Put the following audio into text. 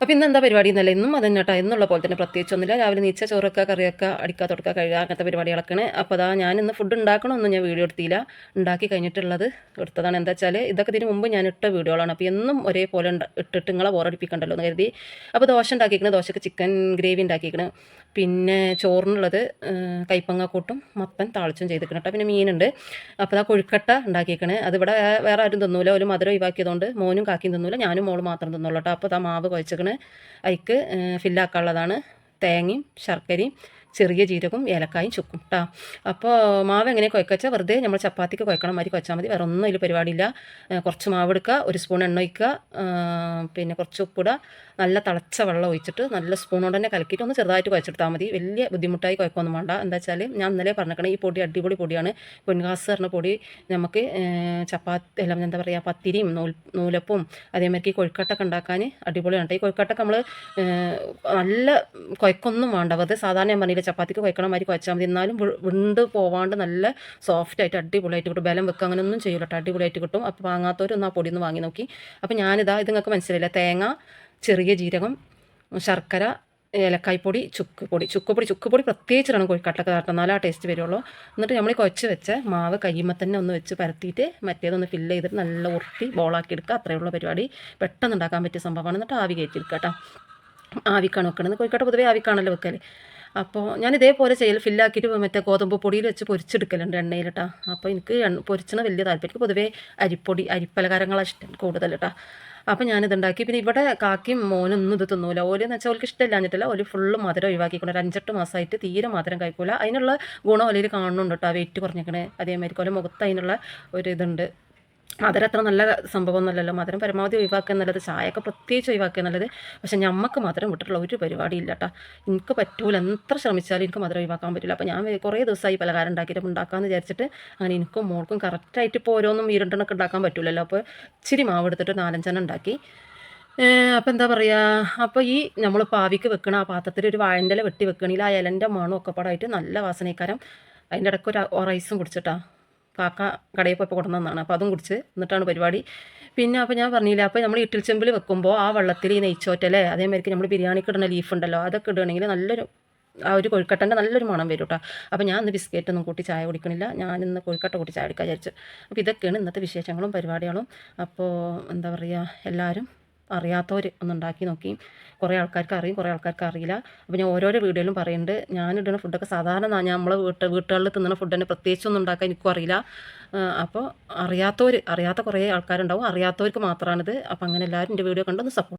അപ്പോൾ ഇന്ന് എന്താ പരിപാടി എന്നല്ല ഇന്നും അത് കേട്ടോ. എന്നുള്ള പോലെ തന്നെ പ്രത്യേകിച്ചൊന്നുമില്ല രാവിലെ നീച്ച ചോറൊക്കെ കറിയൊക്കെ അടിക്കുക തുടക്കുക കഴുകുക അങ്ങനത്തെ പരിപാടികളൊക്കെയാണ്. അപ്പോൾ അതാ ഞാൻ ഇന്ന് ഫുഡ് ഉണ്ടാക്കണമെന്ന് ഞാൻ വീഡിയോ എടുത്തില്ല. ഉണ്ടാക്കി കഴിഞ്ഞിട്ടുള്ളത് എടുത്തതാണ്. എന്താ വെച്ചാൽ ഇതൊക്കെ ഇതിന് മുമ്പ് ഞാൻ ഇട്ട വീഡിയോകളാണ് അപ്പോൾ എന്നും ഒരേപോലെ ഇട്ടിട്ട് നിങ്ങളെ ബോറടിപ്പിക്കണ്ടല്ലോ എന്ന് കരുതി. അപ്പോൾ ദോശ ഉണ്ടാക്കിക്കണ് ദോശക്ക് ചിക്കൻ ഗ്രേവി ഉണ്ടാക്കിക്കണ് പിന്നെ ചോറിനുള്ളത് കൈപ്പങ്ങക്കൂട്ടും മത്തൻ താളിച്ചും ചെയ്തിരിക്കണം കേട്ടോ. പിന്നെ മീനുണ്ട്. അപ്പോൾ ആ കൊഴുക്കട്ട ഉണ്ടാക്കിയേക്കണേ. അതിവിടെ വേറെ ആരും തിന്നൂല. ഒരു മധുരം ഒഴിവാക്കിയതുകൊണ്ട് മോനും കാക്കിയും തിന്നൂല. ഞാനും മോളും മാത്രം തിന്നുള്ളൂ കേട്ടോ. അപ്പോൾ ആ മാവ് കുഴച്ചേക്കണ് അതിക്ക് ഫില്ലാക്കാനുള്ളതാണ് തേങ്ങയും ശർക്കരയും. ചെറിയ ജീരകവും ഏലക്കായും ചുക്കും കേട്ടോ അപ്പോൾ മാവ് എങ്ങനെ കുഴക്കച്ചാൽ വെറുതെ നമ്മൾ ചപ്പാത്തിക്ക് കുഴക്കണം മാതിരി കുഴച്ചാൽ മതി. വേറെ ഒന്നും ഇതിൽ പരിപാടിയില്ല കുറച്ച് മാവ് എടുക്കുക ഒരു സ്പൂൺ എണ്ണ ഒഴിക്കുക പിന്നെ കുറച്ച് ഉപ്പിടുക നല്ല തിളച്ച വെള്ളം ഒഴിച്ചിട്ട് നല്ല സ്പൂൺ കൊണ്ട് തന്നെ കലക്കിയിട്ട് ഒന്ന് ചെറുതായിട്ട് കുഴച്ചെടുത്താൽ മതി. വലിയ ബുദ്ധിമുട്ടായി കുഴക്കമൊന്നും വേണ്ട. എന്താ വെച്ചാൽ ഞാൻ ഇന്നലെ പറഞ്ഞേക്കണം ഈ പൊടി അടിപൊളി പൊടിയാണ്. പൊൻകാസ് പറഞ്ഞ പൊടി നമുക്ക് ചപ്പാത്തി എല്ലാം എന്താ പറയുക പത്തിരിയും നൂൽ നൂലപ്പും അതേമാതിരി കൊഴുക്കട്ടൊക്കെ ഉണ്ടാക്കാൻ അടിപൊളിയാണ് ഈ കൊഴുക്കട്ടൊക്കെ നമ്മൾ നല്ല കുഴക്കൊന്നും വേണ്ട. വെറുതെ സാധാരണ ഞാൻ പറഞ്ഞില്ല ചപ്പാത്തിക്ക് വയ്ക്കണ മാതിരി കുഴച്ചാൽ മതി. എന്നാലും വിണ്ട് പോവാണ്ട് നല്ല സോഫ്റ്റ് ആയിട്ട് അടിപൊളിയായിട്ട് കിട്ടും. ബലം വെക്കുക അങ്ങനെയൊന്നും ചെയ്യില്ല കേട്ടോ. അടിപൊളിയായിട്ട് കിട്ടും. അപ്പോൾ വാങ്ങാത്തവരൊന്നും ആ പൊടി ഒന്ന് വാങ്ങി നോക്കി. അപ്പോൾ ഞാനിതാ ഇത് നിങ്ങൾക്ക് മനസ്സിലായില്ല? തേങ്ങ ചെറിയ ജീരകം ശർക്കര ഏലക്കായ്പൊടി ചുക്ക് പൊടി ചുക്ക് പൊടി ചുക്ക് പൊടി പ്രത്യേകിച്ചിട്ടാണ് കോഴിക്കട്ടൊക്കെ കാട്ടണം എന്നാലേ ആ ടേസ്റ്റ് വരുള്ളൂ. എന്നിട്ട് നമ്മൾ കുഴച്ച് വെച്ച് മാവ് കയ്യുമ്പോൾ തന്നെ ഒന്ന് വെച്ച് പരത്തിയിട്ട് മറ്റേതൊന്ന് ഫില്ല് ചെയ്തിട്ട് നല്ല ഉരുട്ടി ബോളാക്കി എടുക്കുക. അത്രയേ ഉള്ള പരിപാടി. പെട്ടെന്ന് ഉണ്ടാക്കാൻ പറ്റിയ സംഭവമാണ്. എന്നിട്ട് ആവി കയറ്റിയെടുക്കുക കേട്ടോ. ആവിക്കാണ് വെക്കണത്. കോഴിക്കട്ട പൊതുവേ ആവിക്കാണല്ലോ വെക്കൽ അപ്പോൾ ഞാൻ ഇതേപോലെ ചെയ്യൽ ഫില്ലാക്കിയിട്ട് മറ്റേ ഗോതമ്പ് പൊടിയിൽ വെച്ച് പൊരിച്ചെടുക്കലുണ്ട് എണ്ണയിലിട്ടാ. അപ്പോൾ എനിക്ക് പൊരിച്ചണ വലിയ താല്പര്യം എനിക്ക് പൊതുവേ അരിപ്പൊടി അരിപ്പലകാരങ്ങളാണ് ഇഷ്ടം കൂടുതൽ കേട്ടോ അപ്പോൾ ഞാനിത് ഉണ്ടാക്കി പിന്നെ ഇവിടെ കാക്കിയും മോനും ഒന്നും ഇത് തിന്നൂല. ഓലെന്ന് വെച്ചാൽ ഓർക്ക് ഇഷ്ടമില്ലാഞ്ഞിട്ടില്ല ഒരു ഫുള്ള് മധുരം ഒഴിവാക്കിക്കൊണ്ട് ഒരു അഞ്ചെട്ട് മാസമായിട്ട് തീരെ മധുരം കഴിക്കൂല. അതിനുള്ള ഗുണം ഓലയിൽ കാണുന്നുണ്ട് കേട്ടോ വെയിറ്റ് കുറഞ്ഞിരിക്കണേ അതേമാതിരി ഓലെ മുഖത്ത് അതിനുള്ള ഒരു ഇതുണ്ട്. മധുരം അത്ര നല്ല സംഭവമൊന്നുമല്ലല്ലോ. മധുരം പരമാവധി ഒഴിവാക്കുക എന്നുള്ളത് ചായയൊക്കെ പ്രത്യേകിച്ച് ഒഴിവാക്കുക എന്നുള്ളത്. പക്ഷേ ഞമ്മക്ക് മധുരം വിട്ടിട്ടുള്ള ഒരു പരിപാടി ഇല്ല കേട്ടോ എനിക്ക് പറ്റൂല. എത്ര ശ്രമിച്ചാലും എനിക്ക് മധുരം ഒഴിവാക്കാൻ പറ്റില്ല. അപ്പോൾ ഞാൻ കുറേ ദിവസമായി പലഹാരം ഉണ്ടാക്കിയിട്ട് ഉണ്ടാക്കാമെന്ന് വിചാരിച്ചിട്ട് അങ്ങനെ എനിക്കും മോൾക്കും കറക്റ്റായിട്ട് ഇപ്പോൾ ഓരോന്നും ഈരണ്ടെണ്ണൊക്കെ ഉണ്ടാക്കാൻ പറ്റില്ലല്ലോ അപ്പോൾ ഇച്ചിരി മാവ് എടുത്തിട്ട് നാലഞ്ചെണ്ണം ഉണ്ടാക്കി. അപ്പം എന്താ പറയുക അപ്പോൾ ഈ നമ്മൾ പാവിക്ക് വെക്കണ ആ പാത്രത്തിൽ ഒരു വാഴന്റെ വെട്ടി വെക്കണമെങ്കിൽ ആ ഇലന്റെ മണം ഒക്കെ പാടായിട്ട് നല്ല വാസനക്കാരം അതിന്റെ ഇടയ്ക്ക് ഒരു റൈസും കുടിച്ചിട്ടാ. കാക്ക കടയിൽ പോയപ്പോൾ കൊണ്ടുവന്നതാണ്. അപ്പോൾ അതും കുടിച്ച് എന്നിട്ടാണ് പരിപാടി. പിന്നെ അപ്പോൾ ഞാൻ പറഞ്ഞില്ല അപ്പോൾ നമ്മൾ ഇട്ടിൽ ചെമ്പിൽ വെക്കുമ്പോൾ ആ വെള്ളത്തിൽ ഈ നെയ്ച്ചോറ്റല്ലേ അതേമാതിരി നമ്മൾ ബിരിയാണിക്ക് ഇടുന്ന ലീഫ് ഉണ്ടല്ലോ അതൊക്കെ ഇടുകയാണെങ്കിൽ നല്ലൊരു ആ ഒരു കോഴിക്കട്ടന്റെ നല്ലൊരു മണം വരും കേട്ടോ അപ്പോൾ ഞാൻ ഇന്ന് ബിസ്ക്കറ്റ് ഒന്നും കൂട്ടി ചായ കുടിക്കണില്ല ഞാൻ ഇന്ന് കോഴിക്കട്ട കൂട്ടി ചായ കുടിക്കാൻ വിചാരിച്ചു. അപ്പോൾ ഇതൊക്കെയാണ് ഇന്നത്തെ വിശേഷങ്ങളും പരിപാടികളും. അപ്പോൾ എന്താ പറയുക എല്ലാവരും അറിയാത്തവർ ഒന്ന് ഉണ്ടാക്കി നോക്കി. കുറേ ആൾക്കാർക്ക് അറിയും കുറേ ആൾക്കാർക്ക് അറിയില്ല. അപ്പോൾ ഞാൻ ഓരോരോ വീഡിയോയിലും പറയുന്നുണ്ട് ഞാനിടുന്ന ഫുഡൊക്കെ സാധാരണ നമ്മളെ വീട്ട് വീട്ടുകളിൽ തിന്നുന്ന ഫുഡ് തന്നെ പ്രത്യേകിച്ചൊന്നും ഉണ്ടാക്കാൻ എനിക്കും അറിയില്ല. അപ്പോൾ അറിയാത്തവർ അറിയാത്ത കുറേ ആൾക്കാരുണ്ടാവും. അറിയാത്തവർക്ക് മാത്രമാണിത് അപ്പോൾ അങ്ങനെ എല്ലാവരും എന്റെ വീഡിയോ കണ്ടൊന്ന് സപ്പോർട്ട്